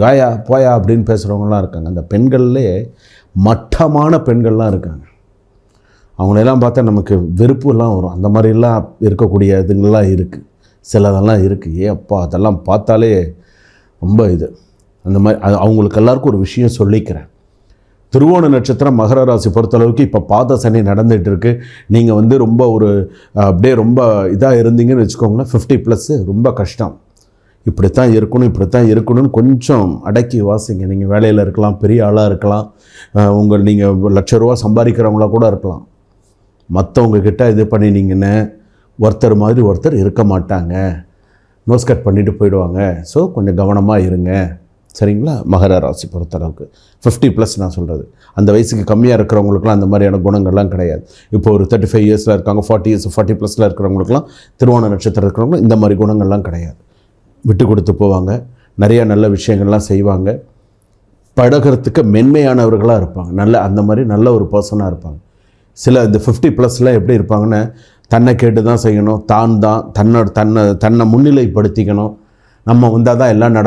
காயா போயா அப்படின்னு பேசுகிறவங்களாம் இருக்காங்க. அந்த பெண்கள்லே மட்டமான பெண்கள்லாம் இருக்காங்க. அவங்களெல்லாம் பார்த்தா நமக்கு வெறுப்புலாம் வரும். அந்த மாதிரிலாம் இருக்கக்கூடிய இதுங்கள்லாம் இருக்குது சிலதெல்லாம் இருக்குது ஏ அப்பா அதெல்லாம் பார்த்தாலே ரொம்ப இது. அந்த மாதிரி அது அவங்களுக்கு எல்லாருக்கும் ஒரு விஷயம் சொல்லிக்கிறேன். திருவோண நட்சத்திரம் மகர ராசி பொறுத்தளவுக்கு இப்போ பாத சனி நடந்துகிட்டு இருக்கு நீங்கள் வந்து ரொம்ப ஒரு அப்படியே ரொம்ப இதாக இருந்தீங்கன்னு வச்சுக்கோங்களேன். ஃபிஃப்டி ப்ளஸ்ஸு ரொம்ப கஷ்டம். இப்படித்தான் இருக்கணும் இப்படித்தான் இருக்கணும்னு கொஞ்சம் அடக்கி வாசிங்க. நீங்கள் வேலையில் இருக்கலாம் பெரிய ஆளாக இருக்கலாம். உங்கள் நீங்கள் லட்ச ரூபா சம்பாதிக்கிறவங்களா கூட இருக்கலாம். மற்றவங்கக்கிட்ட இது பண்ணினீங்கன்னு ஒருத்தர் மாதிரி ஒருத்தர் இருக்க மாட்டாங்க. நோஸ் கட் பண்ணிட்டு போயிடுவாங்க. ஸோ கொஞ்சம் கவனமாக இருங்க. சரிங்களா? மகர ராசி பொறுத்தளவுக்கு. ஃபிஃப்டி ப்ளஸ் நான் சொல்கிறது அந்த வயசுக்கு கம்மியாக இருக்கிறவங்களுக்குலாம் அந்த மாதிரியான குணங்கள்லாம் கிடையாது. இப்போ ஒரு தேர்ட்டி ஃபைவ் இயர்ஸில் இருக்காங்க ஃபார்ட்டி இயர்ஸ் ஃபார்ட்டி ப்ளஸில் இருக்கிறவங்களுக்குலாம் திருவோண நட்சத்திரம் இருக்கிறவங்களும் இந்த மாதிரி குணங்கள்லாம் கிடையாது. விட்டு கொடுத்து போவாங்க. நிறைய நல்ல விஷயங்கள்லாம் செய்வாங்க. பழகிறதுக்கு மென்மையானவர்களாக இருப்பாங்க. நல்ல அந்த மாதிரி நல்ல ஒரு பர்சனாக இருப்பாங்க. சில இந்த ஃபிஃப்டி ப்ளஸ்லாம் எப்படி இருப்பாங்கன்னா தன்னை கேட்டு தான் செய்யணும் தான் தான் தன்னோட தன்னை தன்னை முன்னிலைப்படுத்திக்கணும். நம்ம வந்தால் தான் எல்லாம் நட